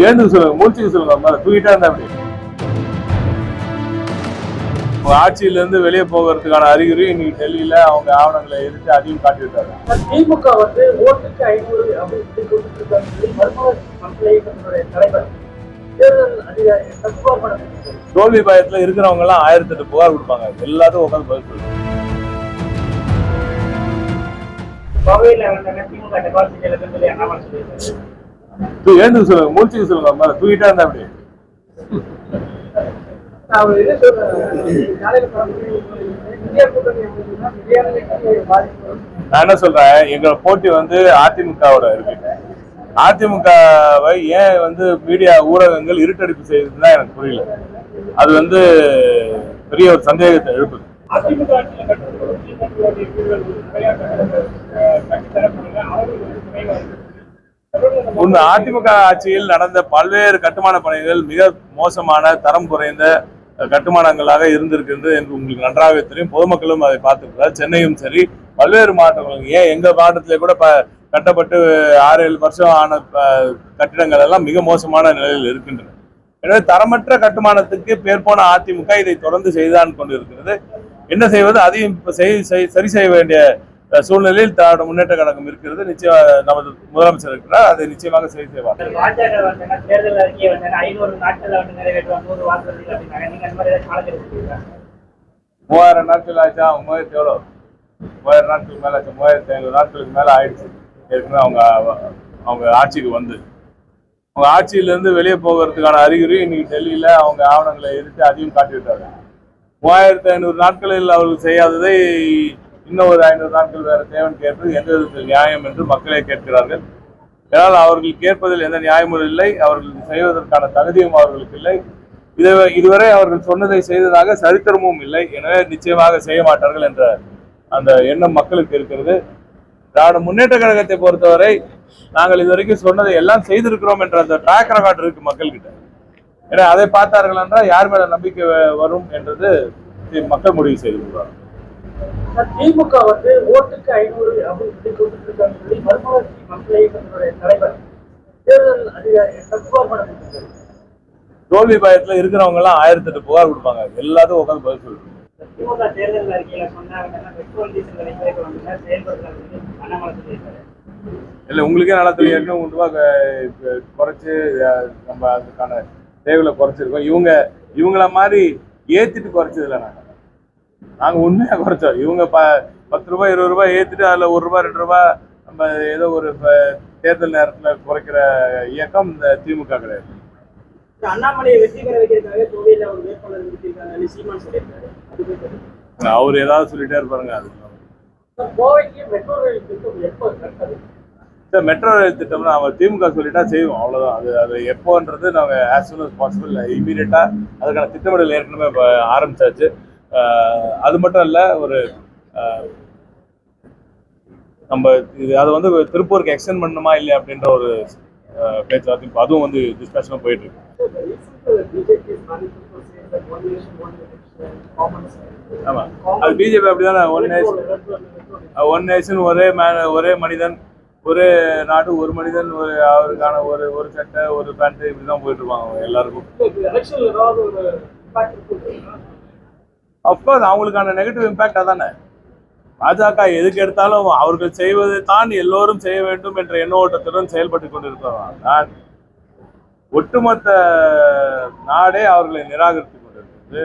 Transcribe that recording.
எழுந்து சொல்லுங்க மூச்சுக்கு சொல்லுங்க தூக்கிட்டா இருந்தா அப்படி? அவங்க ஆட்சியில இருந்து வெளியே போகிறதுக்கான அறிகுறி இன்னைக்கு டெல்லியில அவங்க ஆவணங்களை எதிர்த்து அதையும் காட்டியிருக்காங்க திமுக வந்து ஓட்டுக்கு ஐநூறு தோல்வி பயத்துல இருக்கிறவங்க எல்லாம் ஆயிரத்தி எட்டு புகார் கொடுப்பாங்க. எல்லாத்துக்கும் உட்காந்து பதில் சொல்லுங்க. எழுந்து சொல்லுங்க? மூச்சுக்கு சொல்லுங்க மேல தூக்கிட்டா இருந்தா அப்படி? நான் என்ன சொல்றேன்? எங்க போட்டி வந்து அதிமுகவோட இருக்கு. அதிமுகவை ஏன் வந்து மீடியா ஊடகங்கள் இருட்டடிப்பு செய்யுதுன்னு எனக்கு புரியல. அது வந்து பெரிய ஒரு சந்தேகத்தை எழுப்புது. அதிமுக ஆட்சியில் உண்மை அதிமுக ஆட்சியில் நடந்த பல்வேறு கட்டுமான பணிகள் மிக மோசமான தரம் குறைந்த கட்டுமானங்களாக இருந்திருக்கின்றது என்று உங்களுக்கு நன்றாகவே தெரியும். பொதுமக்களும் அதை பார்த்திருக்கிறார் சென்னையும் சரி பல்வேறு மாவட்டங்களும் ஏன் எங்க மாவட்டத்திலே கூட ப கட்டப்பட்டு ஆறு ஏழு வருஷம் ஆன கட்டிடங்கள் எல்லாம் மிக மோசமான நிலையில் இருக்கின்றன. எனவே தரமற்ற கட்டுமானத்துக்கு பேர் போன அதிமுக இதை தொடர்ந்து செய்தான் கொண்டிருக்கிறது. என்ன செய்வது? அதையும் சரி செய்ய வேண்டிய சூழ்நிலையில் திராவிட முன்னேற்ற கழகம் இருக்கிறது. நிச்சயம் நமது முதலமைச்சர் இருக்கிறார். அதை நிச்சயமாக சரி செய்வார். மூவாயிரம் நாட்கள் ஆச்சா மூவாயிரத்தி எவ்வளோ? மூவாயிரம் நாட்கள் மேல ஆச்சு. மூவாயிரத்தி ஐநூறு நாட்களுக்கு மேல ஆயிடுச்சு. ஏற்கனவே அவங்க அவங்க ஆட்சிக்கு வந்து. அவங்க ஆட்சியிலேருந்து வெளியே போகிறதுக்கான அறிகுறி இன்னைக்கு டெல்லியில அவங்க ஆவணங்களை எதிர்த்து அதையும் காட்டிவிட்டாங்க. மூவாயிரத்தி ஐநூறு நாட்களில் அவர்கள் செய்யாததை இன்னும் ஒரு ஐநூறு நாட்கள் வேறு தேவன் கேட்பது எந்த விதத்தில் நியாயம் என்று மக்களே கேட்கிறார்கள். ஏனால் அவர்கள் கேட்பதில் எந்த நியாயமும் இல்லை அவர்கள் செய்வதற்கான தகுதியும் அவர்களுக்கு இல்லை. இதை இதுவரை அவர்கள் சொன்னதை செய்ததாக சரித்திரமும் இல்லை. எனவே நிச்சயமாக செய்ய மாட்டார்கள் என்ற அந்த எண்ணம் மக்களுக்கு இருக்கிறது. திராவிட முன்னேற்ற கழகத்தை பொறுத்தவரை நாங்கள் இதுவரைக்கும் சொன்னதை எல்லாம் செய்திருக்கிறோம் என்ற அந்த ட்ராக் ரெக்கார்டு இருக்கு மக்கள்கிட்ட. ஏன்னா அதை பார்த்தார்கள் என்றால் யார் மேல நம்பிக்கை வரும் என்றது மக்கள் முடிவு செய்து கொள்வார்கள். திமுக வந்து ஓட்டுக்கு ஐநூறு அப்படின்னு சொல்லி கொடுத்துருக்காங்க சொல்லி மருத்துவ மக்கள் இயக்கத்தினுடைய தலைவர் தேர்தல் அதிகாரி தோல்வி பயத்துல இருக்கிறவங்க எல்லாம் ஆயிரத்தி எட்டு புகார் கொடுப்பாங்க. எல்லாத்துக்கும் உட்காந்து பதில் சொல்லுங்க. திமுக தேர்தல் அறிக்கையில சொன்னாங்கன்னா பெட்ரோல் டீசல் விலை குறைக்க வந்து செயல்படுத்துறாங்க அண்ணாமலை சொல்லியிருக்காரு. இல்லை உங்களுக்கே நல்லா தெரியும். க- குறைச்சு நம்ம அதுக்கான தேவைகளை குறைச்சிருக்கோம். இவங்க இவங்கள மாதிரி ஏத்திட்டு குறைச்சதில்ல நாங்கள் நாங்கள் உண்மையாக குறைச்சோம். இவங்க ப பத்து ரூபாய் இருபது ரூபாய் ஏத்திட்டு அதில் ஒரு ரூபாய் ரெண்டு ரூபாய் நம்ம ஏதோ ஒரு தேர்தல் நேரத்தில் குறைக்கிற இயக்கம் இந்த திமுக கிடையாது. அவர் ஏதாவது சொல்லிட்டே இருப்பாருங்க அது கோவைக்கு மெட்ரோ ரயில் திட்டம் எப்போ கட்டது மெட்ரோ ரயில் திட்டம்னா நம்ம திமுக சொல்லிட்டா செய்வோம். அவ்வளோதான் அது அது எப்போன்றது நாங்கள் ஆஸ் சூன் அஸ் பாசிபிள் இமீடியட்டாக அதுக்கான திட்டமிடல் ஏற்கனவே இப்போ ஆரம்பிச்சாச்சு. அது மட்டும் இல்லை ஒரு நம்ம இது அதை வந்து திருப்பூருக்கு எக்ஸ்டெண்ட் பண்ணணுமா இல்லையா அப்படின்ற ஒரு பேச்சுவார்த்தை இப்போ அதுவும் வந்து டிஸ்கஷனாக போயிட்டு இருக்கு. ஆமாம் அது பிஜேபி அப்படிதானே? ஒன் நேஷன் ஒன் நேஷன் ஒரே மே ஒரே மனிதன் ஒரே நாடு ஒரு மனிதன் ஒரு அவருக்கான ஒரு ஒரு சட்டை ஒரு பேண்ட் இப்படி தான் போயிட்டு இருப்பாங்க அவங்க எல்லாருக்கும். அப்கோர்ஸ் அவங்களுக்கான நெகட்டிவ் இம்பாக்ட் அதானே? பாஜக எதுக்கு எடுத்தாலும் அவர்கள் செய்வதை தான் எல்லோரும் செய்ய வேண்டும் என்ற எண்ண ஓட்டத்துடன் செயல்பட்டு கொண்டிருக்கிறோம் நான் ஒட்டுமொத்த நாடே அவர்களை நிராகரித்துக் கொண்டிருக்கிறது.